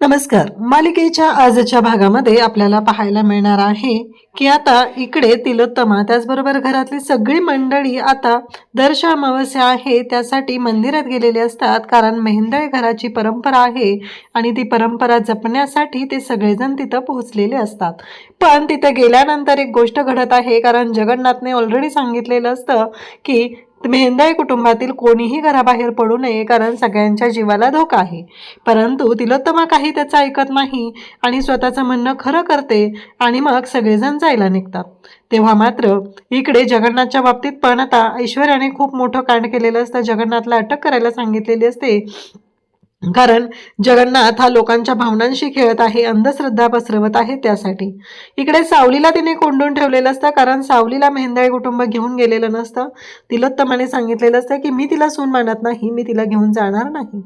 नमस्कार. मालिकेच्या आजच्या भागामध्ये आपल्याला पाहायला मिळणार आहे की आता इकडे तिलोत्तमा त्याचबरोबर घरातली सगळी मंडळी आता दर्श अमावस्या आहे त्यासाठी मंदिरात गेलेले असतात. कारण मेहंदळे घराची परंपरा आहे आणि ती परंपरा जपण्यासाठी ते सगळेजण तिथं पोहोचलेले असतात. पण तिथं गेल्यानंतर एक गोष्ट घडत आहे. कारण जगन्नाथने ऑलरेडी सांगितलेलं असतं की मेहेंदळे कुटुंबातील कोणीही घराबाहेर पडू नये कारण सगळ्यांच्या जीवाला धोका आहे. परंतु तिलोत्तमा काही त्याचं ऐकत नाही आणि स्वतःचं म्हणणं खरं करते आणि मग सगळेजण जायला निघतात. तेव्हा मात्र इकडे जगन्नाथच्या बाबतीत पण आता ऐश्वर्याने खूप मोठं कांड केलेलं असतं जगन्नाथला अटक करायला सांगितलेली असते. कारण जगन्नाथ हा लोकांच्या भावनांशी खेळत आहे अंधश्रद्धा पसरवत आहे त्यासाठी. इकडे सावलीला तिने कोंडून ठेवलेलं असतं कारण सावलीला मेहंदाळे कुटुंब घेऊन गेलेलं नसतं. तिलोत्तमाने सांगितलेलं असतं की मी तिला सून मानत नाही मी तिला घेऊन जाणार नाही.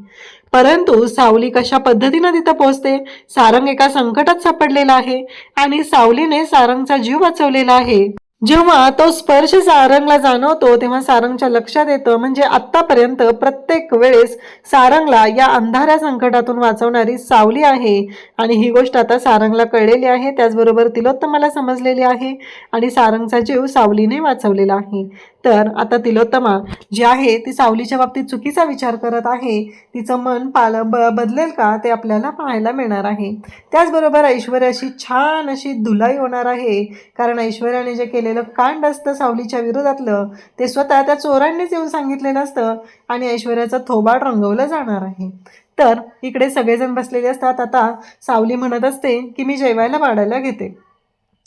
परंतु सावली कशा पद्धतीनं तिथं पोहोचते? सारंग एका संकटात सापडलेला आहे आणि सावलीने सारंगचा जीव वाचवलेला आहे. जेव्हा तो स्पर्श सारंगला जाणवतो तेव्हा सारंगच्या लक्षात येतं म्हणजे आत्तापर्यंत प्रत्येक वेळेस सारंगला या अंधाऱ्या संकटातून वाचवणारी सावली आहे. आणि ही गोष्ट आता सारंगला कळलेली आहे त्याचबरोबर तिलोत्तमाला समजलेली आहे. आणि सारंगचा जीव सावलीने वाचवलेला आहे. तर आता तिलोत्तमा जी आहे ती सावलीच्या बाबतीत चुकीचा विचार करत आहे. तिचं मन पाल ब बदलेल का ते आपल्याला पाहायला मिळणार आहे. त्याचबरोबर ऐश्वर्याशी छान अशी धुलाई होणार आहे. कारण ऐश्वर्याने जे केलेलं कांड असतं सावलीच्या विरोधातलं ते स्वतः त्या चोरांनीच येऊन सांगितलेलं असतं आणि ऐश्वर्याचं थोबाड रंगवलं जाणार आहे. तर इकडे सगळेजण बसलेले असतात. आता सावली म्हणत असते की मी जेवायला वाढायला घेते.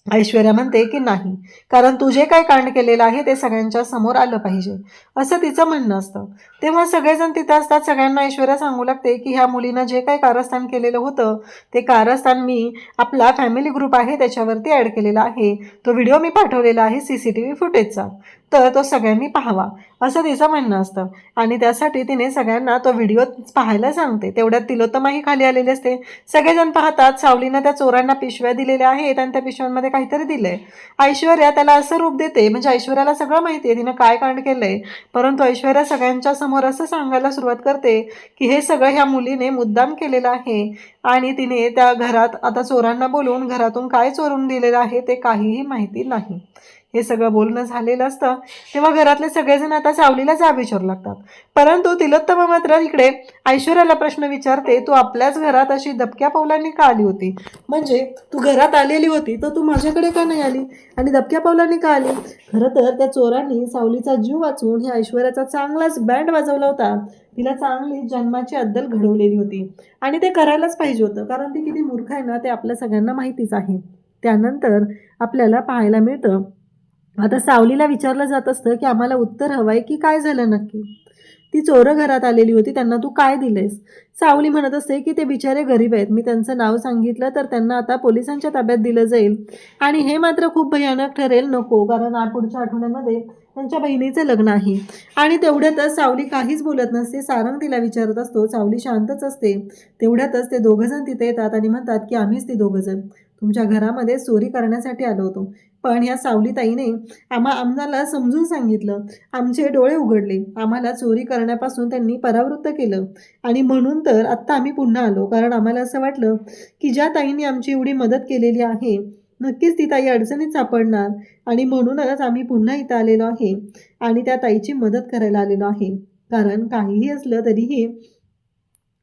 ऐश्वर्या म्हणते की नाही कारण तू जे काय कांड केलेलं आहे ते सगळ्यांच्या समोर आलं पाहिजे. असं तिचं म्हणणं असतं. तेव्हा सगळेजण तिथं असतात सगळ्यांना ऐश्वर्या सांगू लागते की ह्या मुलीनं जे काही कारस्थान केलेलं होतं ते कारस्थान मी आपला फॅमिली ग्रुप आहे त्याच्यावरती ॲड केलेला आहे. तो व्हिडिओ मी पाठवलेला आहे सी सी टी व्ही फुटेजचा तर तो सगळ्यांनी पाहावा. असं तिचं म्हणणं असतं. आणि त्यासाठी तिने सगळ्यांना तो व्हिडिओ पाहायला सांगते. तेवढ्यात तिलोत्तमाही खाली आलेली असते. सगळेजण पाहतात सावलीनं त्या चोरांना पिशव्या दिलेल्या आहेत आणि त्या पिशव्यांमध्ये काहीतरी दिलंय. ऐश्वर्या त्याला असं रूप देते म्हणजे ऐश्वर्याला सगळं माहिती आहे तिनं काय कांड केलंय. परंतु ऐश्वर्या सगळ्यांच्या समोर असं सांगायला सुरुवात करते की हे सगळं ह्या मुलीने मुद्दाम केलेलं आहे आणि तिने त्या घरात आता चोरांना बोलवून घरातून काय चोरून दिलेलं आहे ते काहीही माहिती नाही. हे सगळं बोलणं झालेलं असतं तेव्हा घरातले सगळेजण आता सावलीला जाब विचारू लागतात. परंतु तिलोत्तमा मात्र इकडे ऐश्वर्याला प्रश्न विचारते तू आपल्याच घरात अशी दबक्या पावलांनी का आली होती? म्हणजे तू घरात आलेली होती तर तू माझ्याकडे का नाही आली? आणि दबक्या पावलांनी का आली? खरं तर त्या चोरांनी सावलीचा जीव वाचून ह्या ऐश्वर्याचा चांगलाच बँड वाजवला होता. तिला चांगली जन्माची अद्दल घडवलेली होती. आणि ते करायलाच पाहिजे होतं कारण ती किती मूर्ख आहे ना ते आपल्या सगळ्यांना माहितीच आहे. त्यानंतर आपल्याला पाहायला मिळतं आता सावलीला विचारलं जात असतं की आम्हाला उत्तर हवं आहे की काय झालं नक्की? ती चोरं घरात आलेली होती त्यांना तू काय दिलेस सावली म्हणत असते की ते बिचारे गरीब आहेत. मी त्यांचं नाव सांगितलं तर त्यांना आता पोलिसांच्या ताब्यात दिलं जाईल. आणि हे मात्र खूप भयानक ठरेल नको कारण पुढच्या आठवड्यामध्ये त्यांच्या बहिणीचं लग्न आहे. आणि तेवढ्यातच सावली काहीच बोलत नसते सारंग तिला विचारत असतो. सावली शांतच असते. तेवढ्यातच ते दोघंजण तिथे येतात आणि म्हणतात की आम्हीच ती दोघंजण. तुमच्या घरामध्ये चोरी करण्यासाठी आलो होतो. पण ह्या सावलीताईने आम्हा आम्हाला समजून सांगितलं. आमचे डोळे उघडले. आम्हाला चोरी करण्यापासून त्यांनी परावृत्त केलं. आणि म्हणून तर आत्ता आम्ही पुन्हा आलो. कारण आम्हाला असं वाटलं की ज्या ताईंनी आमची एवढी मदत केलेली आहे नक्कीच ती ताई अडचणीत सापडणार. आणि म्हणूनच आम्ही पुन्हा इथं आलेलो आहे आणि त्या ताईची मदत करायला आलेलो आहे. कारण काहीही असलं तरीही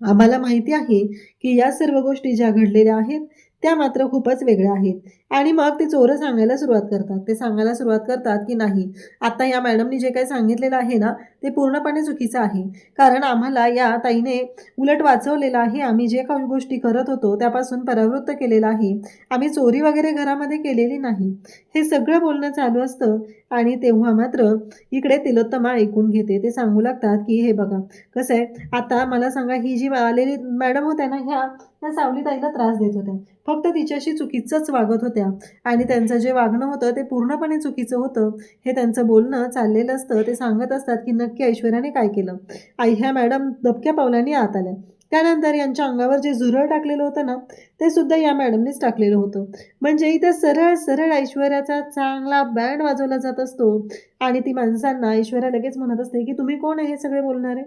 आम्हाला माहिती आहे की या सर्व गोष्टी ज्या घडलेल्या आहेत त्या मात्र खूपच वेगळ्या आहेत. आणि मग ते चोरं सांगायला सुरुवात करतात. ते सांगायला सुरुवात करतात की नाही आता या मॅडमनी जे काही सांगितलेलं आहे ना ते पूर्णपणे चुकीचं आहे. कारण आम्हाला या ताईने उलट वाचवलेलं आहे. आम्ही जे काही गोष्टी करत होतो त्यापासून परावृत्त केलेलं आहे. आम्ही चोरी वगैरे घरामध्ये केलेली नाही. हे सगळं बोलणं चालू असतं आणि तेव्हा मात्र इकडे तिलोत्तमा ऐकून घेते. ते सांगू लागतात की हे बघा कसं आहे? आता मला सांगा ही जी आलेली मॅडम होत्या ना ह्या सावली ताईला त्रास देत होत्या. फक्त तिच्याशी चुकीचंच वागत होत्या. आणि त्यांचं जे वागणं होतं ते पूर्णपणे चुकीचं होतं. हे त्यांचं बोलणं चाललेलं असतं. ते सांगत असतात की नक्की ऐश्वर्याने काय केलं? आई ह्या मॅडम दबक्या पावलांनी आत आल्या. त्यानंतर यांच्या अंगावर जे झुरळ टाकलेलं होतं ना ते सुद्धा या मॅडमनेच टाकलेलं होतं. म्हणजे इथं सरळ सरळ ऐश्वर्याचा चांगला बँड वाजवला जात असतो. आणि ती माणसांना ऐश्वर्या लगेच म्हणत असते की तुम्ही कोण आहे हे सगळे बोलणारे?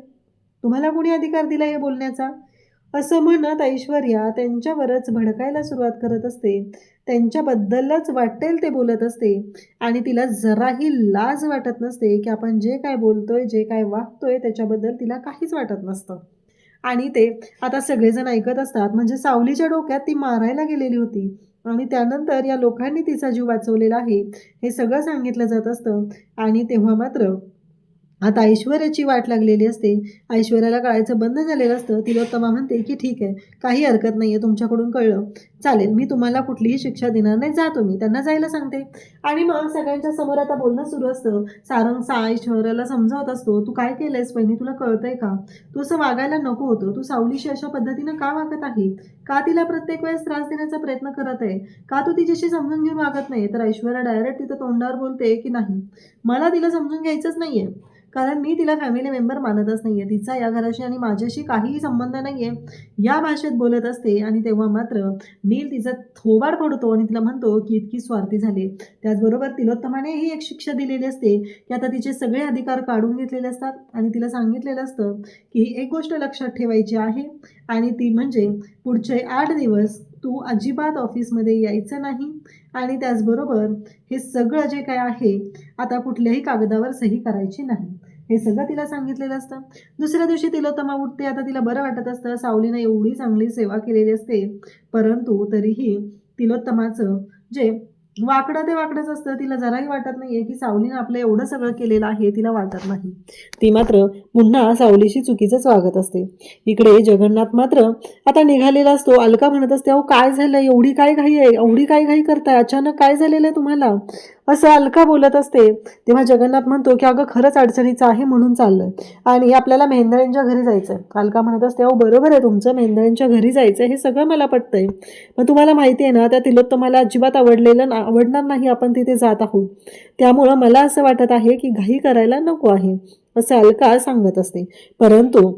तुम्हाला कोणी अधिकार दिला हे बोलण्याचा? असं म्हणत ऐश्वर्या त्यांच्यावरच भडकायला सुरुवात करत असते. त्यांच्याबद्दलच वाटेल ते बोलत असते. आणि तिला जराही लाज वाटत नसते की आपण जे काय बोलतोय जे काय वागतोय त्याच्याबद्दल तिला काहीच वाटत नसतं. आणि ते आता सगळेजण ऐकत असतात. म्हणजे सावलीच्या डोक्यात ती मारायला गेलेली होती. आणि त्यानंतर या लोकांनी तिचा जीव वाचवलेला आहे. हे सगळं सांगितलं जात असतं. आणि तेव्हा मात्र आता ऐश्वर्याची वाट लागलेली असते. ऐश्वर्याला कळायचं बंद झालेलं असतं. तिलोत्तमा म्हणते की ठीक आहे. काही हरकत नाही आहे तुमच्याकडून कळलं. चालेल. मी तुम्हाला कुठलीही शिक्षा देणार नाही. जा तुम्ही. त्यांना जायला सांगते. आणि मग सगळ्यांच्या समोर आता बोलणं सुरू असतं. सारंग सा ऐश्वर्याला समजावत असतो तू काय केलंयस? पहिली तुला कळतंय का? तू असं वागायला नको होतं. तू सावलीशी अशा पद्धतीनं का वागत आहे? का तिला प्रत्येक वेळेस त्रास देण्याचा प्रयत्न करत आहे? का तू तिच्याशी समजून घेऊन वागत नाही तर ऐश्वर्या डायरेक्ट तिथं तोंडावर बोलते की नाही. मला तिला समजून घ्यायचंच नाही आहे कारण मी तिला फॅमिली मेंबर मानतच नाही आहे तिचा या घराशी आणि माझ्याशी काहीही संबंध नाही आहे या भाषेत बोलत असते आणि तेव्हा मात्र नील तिचा थोबाड पडतो आणि तिला म्हणतो की इतकी स्वार्थी झाली. त्याचबरोबर तिलोत्तमाने ही एक शिक्षा दिलेली असते की आता तिचे सगळे अधिकार काढून घेतलेले असतात. आणि तिला सांगितलेलं असतं की एक गोष्ट लक्षात ठेवायची आहे. आणि ती म्हणजे पुढचे आठ दिवस तू अजिबात ऑफिसमध्ये यायचं नाही. आणि त्याचबरोबर हे सगळं जे काय आहे आता कुठल्याही कागदावर सही करायची नाही. हे सगळं तिला सांगितलेलं असतं. दुसऱ्या दिवशी तिलोत्तमा उठते आता तिला बरं वाटत असतं. सावलीनं एवढी चांगली सेवा केलेली असते. परंतु तरीही तिलोत्तमाचं जे वाकडं ते वाकडंच असतं तिला जराही वाटत नाहीये की सावलीनं आपलं एवढं सगळं केलेलं आहे तिला वाटत नाही. ती मात्र पुन्हा सावलीशी चुकीचंच वागत असते. इकडे जगन्नाथ मात्र आता निघालेला असतो. अलका म्हणत असते अहो काय झालं? एवढी काय घाई आहे? एवढी काय घाई करताय? अचानक काय झालेलं आहे तुम्हाला? असं अलका बोलत असते तेव्हा जगन्नाथ म्हणतो की अगं खरंच अडचणीचं आहे म्हणून चाललंय. आणि आपल्याला मेंढरांच्या घरी जायचं अलका म्हणत असते अहो बरोबर आहे तुमचं मेंदळ्यांच्या घरी जायचं हे सगळं मला पटतंय. पण तुम्हाला माहिती आहे ना त्या तिलोत्तमाला अजिबात आवडलेलं ना आवडणार नाही आपण तिथे जात आहोत. त्यामुळं मला असं वाटत आहे की घाई करायला नको आहे असं अलका सांगत असते. परंतु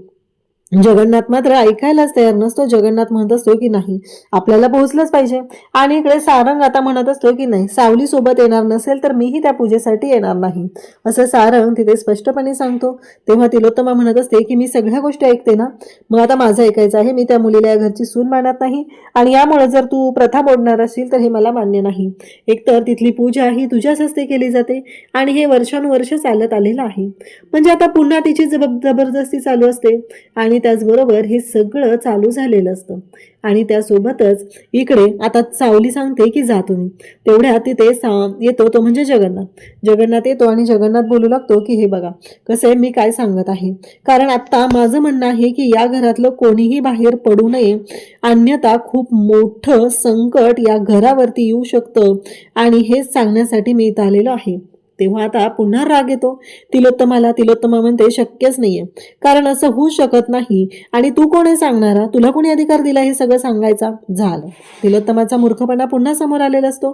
जगन्नाथ मात्र ऐकायलाच तयार नसतो. जगन्नाथ म्हणत असतो की नाही आपल्याला पोहोचलंच पाहिजे. आणि इकडे सारंग आता म्हणत असतो की नाही सावली सोबत येणार नसेल तर मीही त्या पूजेसाठी येणार नाही. असं सारंग तिथे स्पष्टपणे सांगतो. तेव्हा तिलोत्तमा म्हणत असते की मी सगळ्या गोष्टी ऐकते ना. मग आता माझं ऐकायचं आहे मी त्या मुलीला या घरची सून मानत नाही. आणि यामुळे जर तू प्रथा मोडणार असेल तर हे मला मान्य नाही. एकतर तिथली पूजा ही तुझ्याच हस्ते केली जाते आणि हे वर्षानुवर्ष चालत आलेलं आहे. म्हणजे आता पुन्हा तिची जब जबरदस्ती चालू असते. आणि त्याचबरोबर हे सगळं चालू झालेलं असतं. आणि त्यासोबतच इकडे आता सावली सांगते की जा तुम्ही. तेवढ्या तिथे सा येतो तो म्हणजे जगन्नाथ. जगन्नाथ येतो आणि जगन्नाथ बोलू लागतो की हे बघा कसं आहे मी काय सांगत आहे? कारण आत्ता माझं म्हणणं आहे की या घरातलं कोणीही बाहेर पडू नये. अन्यथा खूप मोठं संकट या घरावरती येऊ शकतं. आणि हेच सांगण्यासाठी मी इथं आलेलो आहे. तेव्हा आता पुन्हा राग येतो. तिलोत्तमाला तिलोत्तमा म्हणते शक्यच नाहीये. कारण असं होऊ शकत नाही. आणि तू कोण आहे सांगणारा? तुला कोणी अधिकार दिला हे सगळं सांगायचा? झालं. तिलोत्तमाचा मूर्खपणा पुन्हा समोर आलेला असतो.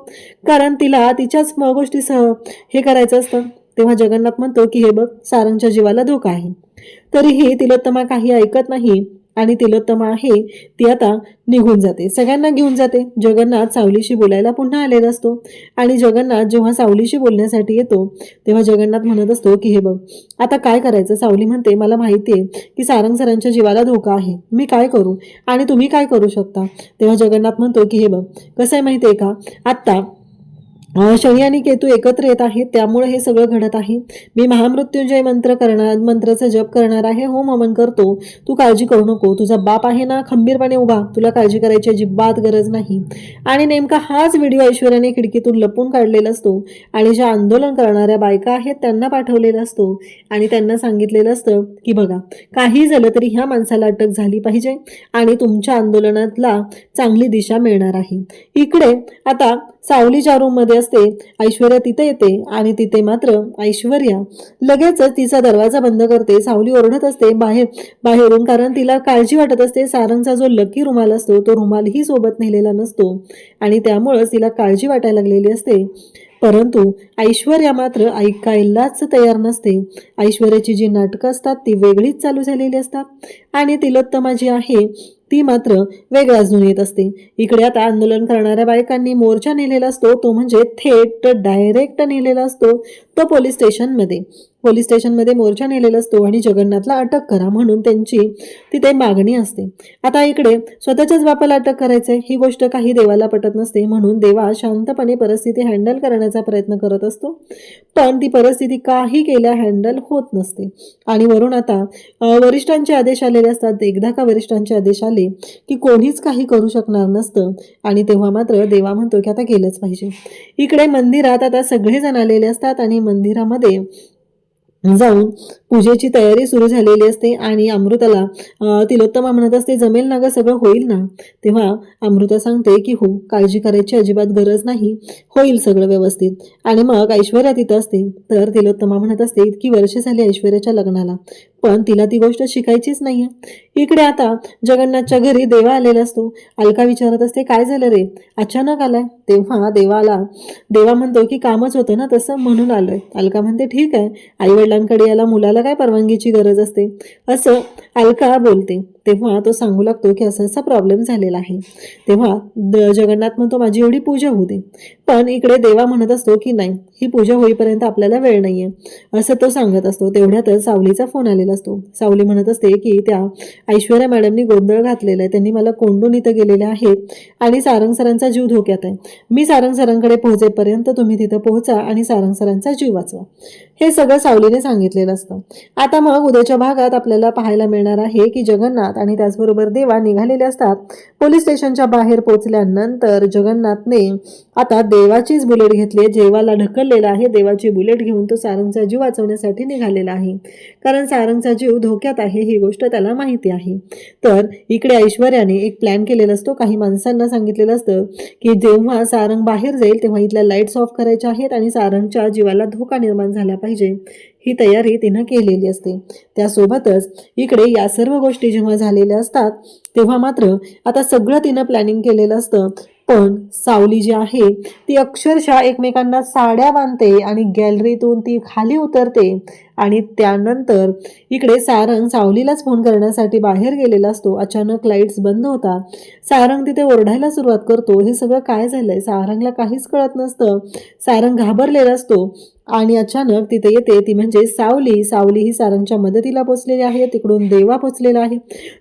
कारण तिला तिच्याच म- गोष्टीसह हे करायचं असतं. तेव्हा जगन्नाथ म्हणतो की हे बघ सारंगच्या जीवाला धोका आहे. तरीही तिलोत्तमा काही ऐकत नाही. आणि तिलोत्तमा आहे ती आता निघून जाते. सगळ्यांना घेऊन जाते. जगन्नाथ सावलीशी बोलायला पुन्हा आलेला असतो. आणि जगन्नाथ जेव्हा सावलीशी बोलण्यासाठी येतो तेव्हा जगन्नाथ म्हणत असतो की हे बघ आता काय करायचं? सावली म्हणते मला माहिती आहे की सारंग सरांच्या जीवाला धोका आहे. मी काय करू? आणि तुम्ही काय करू शकता? तेव्हा जगन्नाथ म्हणतो की हे बघ कसं आहे माहिती आहे का? आत्ता शनी आणि केतू एकत्र येत आहेत त्यामुळे हे सगळं घडत आहे. मी महामृत्युंजय मंत्र करणार मंत्राचा जप करणार आहे. होम हवन करतो. तू काळजी करू नको. तुझा बाप आहे ना खंबीरपणे उभा. तुला काळजी करायची अजिबात गरज नाही. आणि नेमका हाच व्हिडिओ ऐश्वर्याने खिडकीतून लपून काढलेला असतो आणि ज्या आंदोलन करणाऱ्या बायका आहेत त्यांना पाठवलेला असतो. आणि त्यांना सांगितलेलं असतं की बघा काही झालं तरी ह्या माणसाला अटक झाली पाहिजे आणि तुमच्या आंदोलनातला चांगली दिशा मिळणार आहे. इकडे आता सावलीच्या रूममध्ये असते ऐश्वर्या तिथे येते आणि तिथे मात्र ऐश्वर्या लगेचच तिचा दरवाजा बंद करते. सावली ओरडत असते बाहेर बाहेरून. कारण तिला काळजी वाटत असते. सारंगचा जो लकी रुमाल असतो तो रुमालही सोबत नेलेला नसतो आणि त्यामुळंच तिला काळजी वाटायला लागलेली असते. परंतु ऐश्वर्या मात्र ऐकायलाच तयार नसते. ऐश्वर्याची जी नाटकं असतात ती वेगळीच चालू झालेली असतात. आणि तिलोत्तमा जी आहे ती मात्र वेगळाच धून येत असते. इकडे आता आंदोलन करणाऱ्या बायकांनी मोर्चा नेलेला असतो तो म्हणजे थेट डायरेक्ट नेलेला असतो तो पोलीस स्टेशनमध्ये पोलीस स्टेशनमध्ये मोर्चा नेलेला असतो आणि जगन्नाथला अटक करा म्हणून त्यांची तिथे मागणी असते. आता इकडे स्वतःच्याच बापाला अटक करायचे ही गोष्ट काही देवाला पटत नसते म्हणून देवा शांतपणे परिस्थिती हँडल करण्याचा प्रयत्न करत असतो. पण ती परिस्थिती काही केल्या हँडल होत नसते. आणि वरून आता वरिष्ठांचे आदेश आलेले असतात. एकदा का वरिष्ठांचे आदेश आले की कोणीच काही करू शकणार नसतं. आणि तेव्हा मात्र देवा म्हणतो की आता केलंच पाहिजे. इकडे मंदिरात आता सगळेजण आलेले असतात आणि मंदिरामध्ये 你在 पूजेची तयारी सुरू झालेली असते आणि अमृताला तिलोत्तमा म्हणत असते जमेल ना गं सगळं होईल ना? तेव्हा अमृता सांगते की हो काळजी करायची अजिबात गरज नाही होईल सगळं व्यवस्थित. आणि मग ऐश्वर्या तिथं असते. तर तिलोत्तमा म्हणत असते इतकी वर्ष झाली ऐश्वर्याच्या लग्नाला पण तिला ती गोष्ट शिकायचीच नाहीये. इकडे आता जगन्नाथच्या घरी देवा आलेला असतो. अलका विचारत असते काय झालं रे? अचानक आलाय? तेव्हा देवाला देवा म्हणतो की कामच होतं ना तसं म्हणून आलोय. अलका म्हणते ठीक आहे. आईवडिलांकडे याला मुलाला काय परवानगीची गरज असते? असं अलका बोलते. तेव्हा तो सांगू लागतो की असा असा प्रॉब्लेम झालेला आहे. तेव्हा जगन्नाथ म्हणतो माझी एवढी पूजा होऊ दे. पण इकडे देवा म्हणत असतो की नाही ही पूजा होईपर्यंत आपल्याला वेळ नाहीये. असं तो सांगत असतो. तेवढ्यातच सावलीचा फोन आलेला असतो. सावली म्हणत असते की त्या ऐश्वर्या मॅडमनी गोंधळ घातलेला आहे. त्यांनी मला कोंडून इथं गेलेले आहेत आणि सारंग सरांचा जीव धोक्यात आहे. मी सारंग सरांकडे पोहोचेपर्यंत तुम्ही तिथं पोहोचा आणि सारंग सरांचा जीव वाचवा. हे सगळं सावलीने सांगितलेलं असतं. आता मग उद्याच्या भागात आपल्याला पाहायला मिळणार आहे की जगन्नाथ आणि त्याचबरोबर देवा निघालेले असतात. पोलीस स्टेशनच्या बाहेर पोहोचल्यानंतर जगन्नाथने आता देवाचीच बुलेट घेतली आहे. देवाला ढकललेला आहे. देवाची बुलेट घेऊन तो सारंगचा जीव वाचवण्यासाठी निघालेला आहे. कारण सारंगचा जीव धोक्यात आहे ही गोष्ट त्याला माहिती आहे. तर इकडे ऐश्वर्याने एक प्लॅन केलेला असतो. काही माणसांना सांगितलेलं असतं की जेव्हा सारंग बाहेर जाईल तेव्हा इथल्या लाईट्स ऑफ करायच्या आहेत आणि सारंगच्या जीवाला धोका निर्माण झाला पाहिजे. ही तयारी तिनं केलेली असते. त्यासोबतच इकडे या सर्व गोष्टी जेव्हा झालेल्या असतात तेव्हा मात्र आता सगळं तिनं प्लॅनिंग केलेलं असतं. पण सावली जी आहे ती अक्षरशः एकमेकांना साड्या बांधते आणि गॅलरीतून ती खाली उतरते. आणि त्यानंतर इकडे सारंग सावलीलाच फोन करण्यासाठी बाहेर गेलेला असतो. अचानक लाईट्स बंद होता. सारंग तिथे ओरडायला सुरुवात करतो. हे सगळं काय झालंय? सारंगला काहीच कळत नसतं. सारंग घाबरलेला असतो आणि अचानक तिथे येते. ती म्हणजे सावली. सावली ही सारंगच्या मदतीला पोचलेली आहे. तिकडून देवा पोचलेला आहे.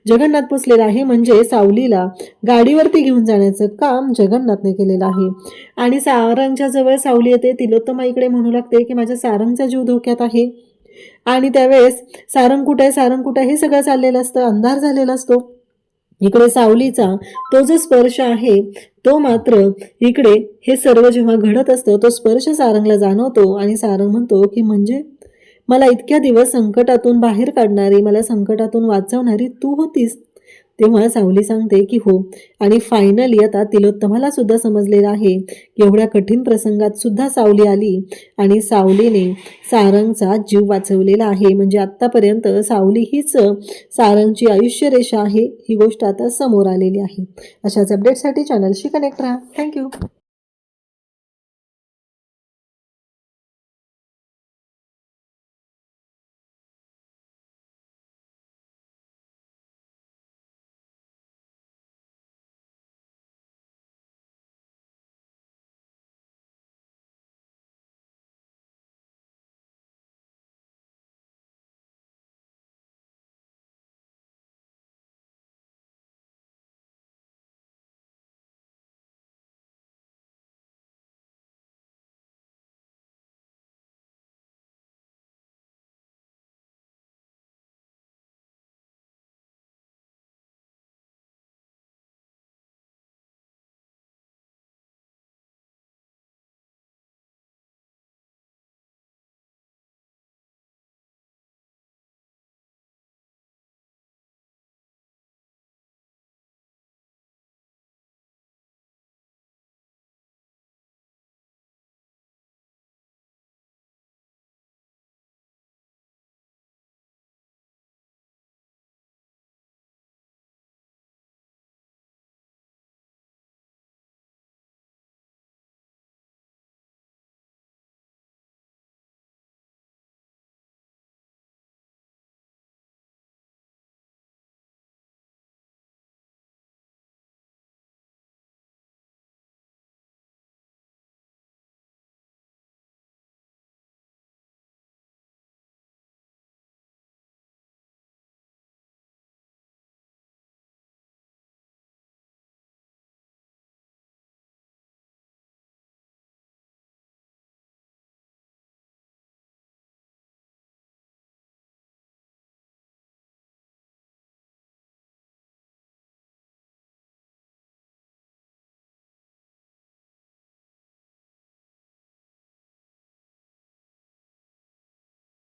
जगन्नाथ पोचलेला आहे म्हणजे सावलीला गाडीवरती घेऊन जाण्याचं काम जगन्नाथने केलेलं आहे. आणि सारंगच्या जवळ सावली येते. तिलोत्तमा इकडे म्हणू लागते की माझ्या सारंगचा जीव धोक्यात आहे. आणि त्यावेळेस सारंग कुठं आहे सारंग कुठं आहे? हे सगळं चाललेलं असतं अंधार झालेला असतो. इकडे सावलीचा तो जो स्पर्श आहे तो मात्र इकडे हे सर्व जेव्हा घडत असतं तो स्पर्श सारंगला जाणवतो आणि सारंग म्हणतो की म्हणजे मला इतक्या दिवस संकटातून बाहेर काढणारी मला संकटातून वाचवणारी तू होतीस. तेव्हा सावली सांगते की हो आणि फायनली आता तिलोत्तमाला सुद्धा समजलेलं आहे. एवढ्या कठीण प्रसंगात सुद्धा सावली आली आणि सावलीने सारंगचा जीव वाचवलेला आहे. म्हणजे आत्तापर्यंत सावली हीच सारंगची आयुष्यरेषा आहे. ही गोष्ट आता समोर आलेली आहे. अशाच अपडेटसाठी चॅनलशी कनेक्ट राहा. थँक्यू